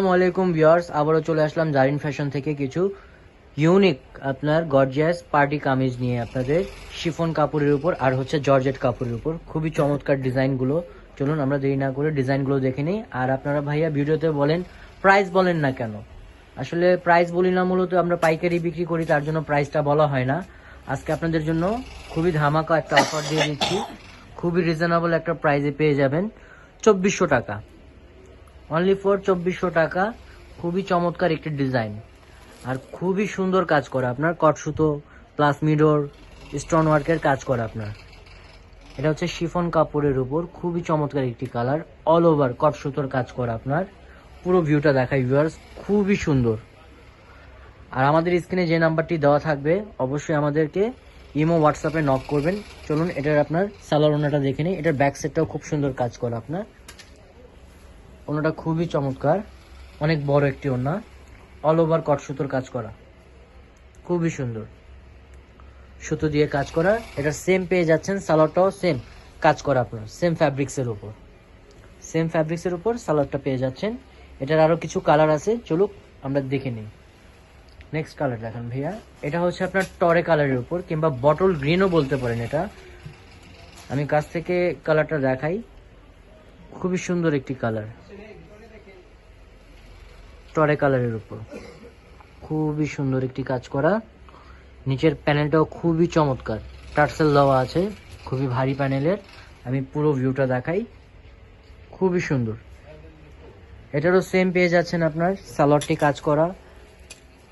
আসসালামু আলাইকুম ভিউয়ার্স, আবারও চলে আসলাম জারিন ফ্যাশন থেকে কিছু ইউনিক আপনার গর্জিয়াস পার্টি কামিজ নিয়ে আপনাদের শিফন কাপড়ের উপর আর হচ্ছে জর্জেট কাপড়ের উপর। খুবই চমৎকার ডিজাইনগুলো। চলুন আমরা দেরি না করে ডিজাইনগুলো দেখে নিই। আর আপনারা ভাইয়া ভিডিওতে বলেন প্রাইস বলেন না কেন? আসলে প্রাইস বলি না, মূলত আমরা পাইকারি বিক্রি করি, তার জন্য প্রাইসটা বলা হয় না। আজকে আপনাদের জন্য খুবই ধামাকা একটা অফার দিয়ে দিচ্ছি। খুবই রিজনেবল একটা প্রাইসে পেয়ে যাবেন। চব্বিশশো টাকা। অনলি ফর চব্বিশশো টাকা। খুবই চমৎকার একটি ডিজাইন আর খুবই সুন্দর কাজ করা আপনার। কট সুতো প্লাস মিডোর স্টোন ওয়ার্কের কাজ করা আপনার। এটা হচ্ছে শিফন কাপড়ের উপর। খুবই চমৎকার একটি কালার অল ওভার কট সুতোর কাজ করা আপনার। পুরো ভিউটা দেখায় ভিউয়ার্স খুবই সুন্দর। আর আমাদের স্ক্রিনে যে নাম্বারটি দেওয়া থাকবে, অবশ্যই আমাদেরকে ইমো হোয়াটসঅ্যাপে নক করবেন। চলুন, এটার আপনার সালোয়ার ওনাটা দেখে নিই। এটার ব্যাক সেটটাও খুব সুন্দর কাজ করা আপনার। ওনাটা খুবই চমৎকার। অনেক বড় একটি ওনা অল ওভার কট সুতোর কাজ করা। খুবই সুন্দর। সুতো দিয়ে কাজ করা। এটা সেম পেয়ে যাচ্ছেন, সালোয়ারটাও সেম কাজ করা আপনার। সেম ফ্যাব্রিক্সের উপর। সেম ফ্যাব্রিক্সের উপর সালোয়ারটা পেয়ে যাচ্ছেন। এটার আরও কিছু কালার আছে। চলুক, আমরা দেখে নিই। নেক্সট কালার দেখান ভাইয়া। এটা হচ্ছে আপনার টরে কালারের উপর, কিংবা বটল গ্রিনও বলতে পারেন এটা। আমি কাছ থেকে কালারটা দেখাই। খুবই সুন্দর একটি কালার টরে কালারের উপর। খুবই সুন্দর একটি কাজ করা। নিচের প্যানেলটাও খুবই চমৎকার। টার্সেল দেওয়া আছে, খুবই ভারী প্যানেলের। আমি পুরো ভিউটা দেখাই। খুবই সুন্দর। এটারও সেম পেয়ে যাচ্ছেন আপনার? সালোয়ারটি কাজ করা।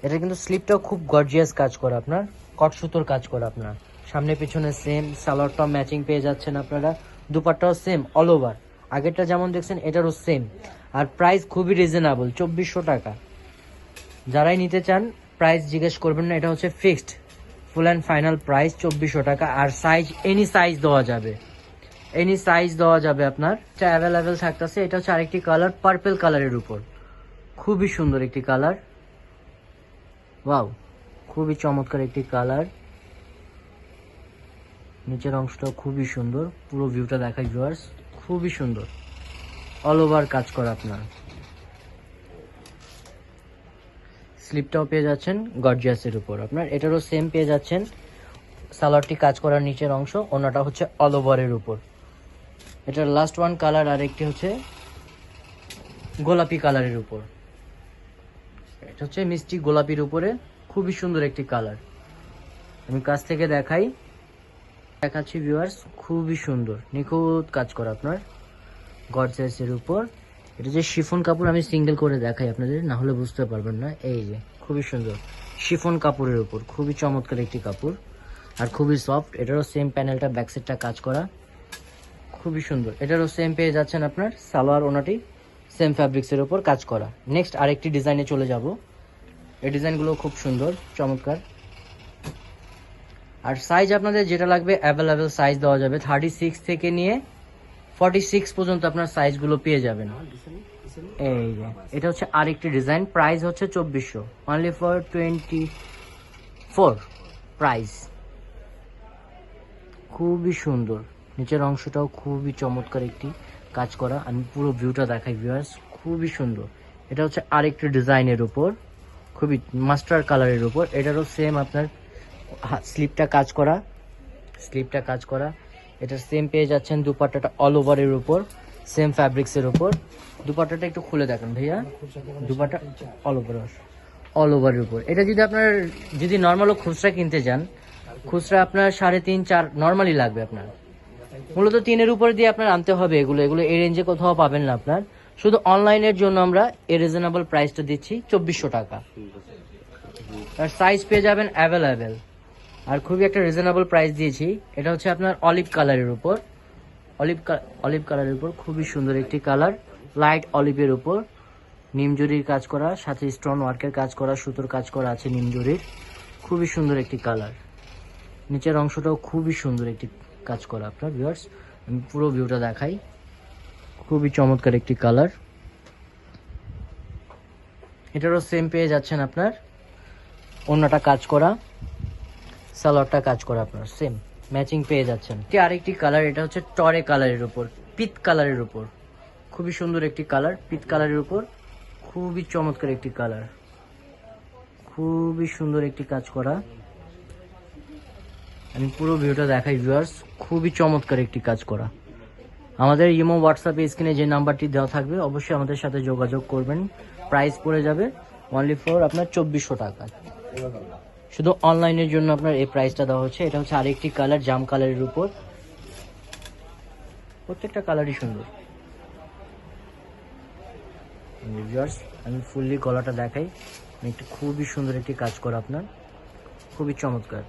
এটা কিন্তু স্লিপটাও খুব গর্জিয়াস কাজ করা আপনার। কট সুতোর কাজ করা আপনার। সামনে পিছনে সেম সালোয়ারটাও ম্যাচিং পেয়ে যাচ্ছেন আপনারা। দুপাটটাও সেম অল ওভার আগেরটা যেমন দেখছেন, এটারও সেম আর প্রাইস খুবই রিজনেবল চব্বিশশো টাকা। যারাই নিতে চান প্রাইস জিজ্ঞেস করবেন না, এটা হচ্ছে fixed full and final price চব্বিশশো টাকা। আর সাইজ এনি সাইজ দেওয়া যাবে। এনি সাইজ দেওয়া যাবে আপনার। এটা অ্যাভেলেবেল থাকতেছে, এটা হচ্ছে আরেকটি কালার পার্পেল কালারের উপর। খুবই সুন্দর একটি কালার ওয়াও খুবই চমৎকার একটি কালার নিচের অংশটা খুবই সুন্দর। পুরো ভিউটা দেখায় ভিউয়ার্স খুবই সুন্দর। অল ওভার কাজ করা আপনার। স্লিপটাও পেয়ে যাচ্ছেন গর্জিয়াসের উপর। আপনার এটারও সেম পেয়ে যাচ্ছেন। সালোয়ারটি কাজ করার নিচের অংশ অন্যটা হচ্ছে অল ওভারের উপর। এটার লাস্ট ওয়ান কালার আর একটি হচ্ছে গোলাপি কালারের উপর। এটা হচ্ছে মিষ্টি গোলাপির উপরে, খুবই সুন্দর একটি কালার আমি কাছ থেকে দেখাই। দেখাচ্ছি ভিউয়ার্স খুবই সুন্দর, নিখুঁত কাজ করা আপনার। গর্জাসের উপর। এটা যে শিফন কাপড় আমি সিঙ্গেল করে দেখাই আপনাদের, না হলে বুঝতে পারবেন না। এই যে, খুবই সুন্দর। শিফন কাপড়ের উপর, খুবই চমৎকার একটি কাপড়। আর খুবই সফট এটারও সেম প্যানেলটা ব্যাক সাইডটা কাজ করা। খুবই সুন্দর। এটারও সেম পেয়ে যাচ্ছেন আপনার, সালোয়ার ওনাটি সেম ফ্যাব্রিক্সের উপর কাজ করা। নেক্সট আরেকটি ডিজাইনে চলে যাব। এই ডিজাইনগুলো খুব সুন্দর, চমৎকার। আর সাইজ আপনাদের যেটা লাগবে অ্যাভেলেবেল সাইজ দেওয়া যাবে। থার্টি সিক্স থেকে নিয়ে ফর্টি সিক্স পর্যন্ত আপনার সাইজগুলো পেয়ে যাবেন। এই যে, এটা হচ্ছে আরেকটি ডিজাইন প্রাইস হচ্ছে চব্বিশশো। Only for twenty four price খুবই সুন্দর। নিচের অংশটাও খুবই চমৎকার একটি কাজ করা। আমি পুরো ভিউটা দেখাই ভিউয়ার্স খুবই সুন্দর। এটা হচ্ছে আরেকটি ডিজাইনের উপর। খুবই মাস্টার কালারের উপর। এটারও সেম আপনার স্লিপটা কাজ করা। স্লিপটা কাজ করা। এটা সেম পেয়ে যাচ্ছেন দুপাট্টাটা অল ওভারের উপর সেম ফ্যাব্রিক্সের উপর। দুপাট্টাটা একটু খুলে দেখেন ভাইয়া। দুপাট্টা অল ওভার অল ওভারের উপর। এটা যদি আপনার, যদি নর্মালও খুচরা কিনতে যান, খুচরা আপনার সাড়ে তিন, চার নর্মালি লাগবে আপনার। মূলত তিনের উপরে দিয়ে আপনার আনতে হবে এগুলো। এগুলো এই রেঞ্জে কোথাও পাবেন না আপনার। শুধু অনলাইনের জন্য আমরা এই রিজনেবল প্রাইসটা দিচ্ছি চব্বিশশো টাকা। আর সাইজ পেয়ে যাবেন অ্যাভেলেবেল আর খুবই একটা রিজনেবল প্রাইস দিয়েছি। এটা হচ্ছে আপনার অলিভ কালারের উপর। অলিভ অলিভ কালারের উপর খুবই সুন্দর একটি কালার লাইট অলিভের উপর। নিমজুরির কাজ করা, সাথে স্টোন ওয়ার্কের কাজ করা, সুতোর কাজ করা আছে নিমজুরির খুবই সুন্দর একটি কালার নিচের অংশটাও খুবই সুন্দর একটি কাজ করা আপনার ভিউয়ার্স আমি পুরো ভিউটা দেখাই। খুবই চমৎকার একটি কালার এটারও সেম পেয়ে যাচ্ছেন আপনার। অন্যটা কাজ করা। সালোয়ারটা কাজ করা আপনার সেম ম্যাচিং পেয়ে যাচ্ছেন। আরেকটি কালার এটা হচ্ছে টরে কালারের উপর পিত কালারের উপর। খুবই সুন্দর একটি কালার পিত কালারের উপর, খুবই চমৎকার একটি কালার খুবই সুন্দর একটি কাজ করা। আমি পুরো ভিডিওটা দেখাই ভিউয়ার্স খুবই চমৎকার একটি কাজ করা। আমাদের ইমো হোয়াটসঅ্যাপে স্ক্রিনে যে নাম্বারটি দেওয়া থাকবে, অবশ্যই আমাদের সাথে যোগাযোগ করবেন। প্রাইস পড়ে যাবে অনলি ফর আপনার চব্বিশশো টাকা। শুধু অনলাইনের জন্য আপনার এই প্রাইসটা দেওয়া হচ্ছে। এটা হচ্ছে আরেকটি কালার জাম কালারের উপর। প্রত্যেকটা কালারই সুন্দর। আমি ফুললি গলাটা দেখাই। একটু খুবই সুন্দর একটি কাজ করা আপনার। খুবই চমৎকার।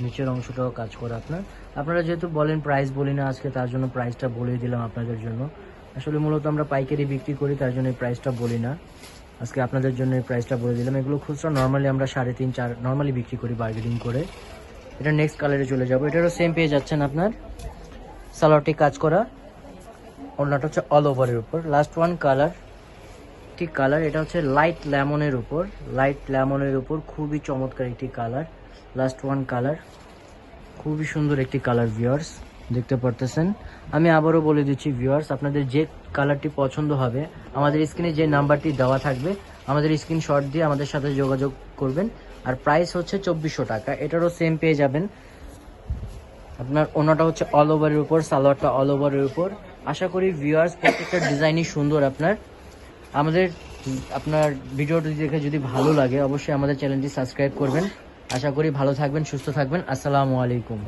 নিচের অংশটাও কাজ করা আপনার। আপনারা যেহেতু বলেন প্রাইস বলি না আজকে, তার জন্য প্রাইসটা বলে দিলাম আপনাদের জন্য। আসলে মূলত আমরা পাইকারি বিক্রি করি, তার জন্য প্রাইসটা বলি না। আজকে আপনাদের জন্য এই প্রাইসটা বলে দিলাম। এগুলো খুচরা নর্মালি আমরা সাড়ে তিন, চার নর্মালি বিক্রি করি বার্গেনিং করে। এটা নেক্সট কালারে চলে যাব। এটারও সেম পেয়ে যাচ্ছেন আপনার। সালোয়ারটি কাজ করা। অন্যটা হচ্ছে অল ওভারের উপর। লাস্ট ওয়ান কালার ঠিক কালার এটা হচ্ছে লাইট লেমনের উপর। লাইট লেমনের উপর খুবই চমৎকার একটি কালার লাস্ট ওয়ান কালার খুবই সুন্দর একটি কালার ভিউয়ার্স দেখতে পারতেছেন। আমি আবারও বলে দিচ্ছি ভিউয়ার্স আপনাদের যে কালারটি পছন্দ হবে, আমাদের স্ক্রিনে যে নাম্বারটি দেওয়া থাকবে, আমাদের স্ক্রিনশট দিয়ে আমাদের সাথে যোগাযোগ করবেন। আর প্রাইস হচ্ছে চব্বিশশো টাকা, এটারও সেম পেয়ে যাবেন। আপনার ওনাটা হচ্ছে অল ওভারের উপর, সালোয়ারটা অল ওভারের উপর। আশা করি ভিউয়ার্স প্রত্যেকটা ডিজাইনই সুন্দর আপনার। আমাদের, আপনার ভিডিওটি দেখে যদি ভালো লাগে, অবশ্যই আমাদের চ্যানেলটি সাবস্ক্রাইব করবেন। আশা করি ভালো থাকবেন, সুস্থ থাকবেন। আসসালামু আলাইকুম।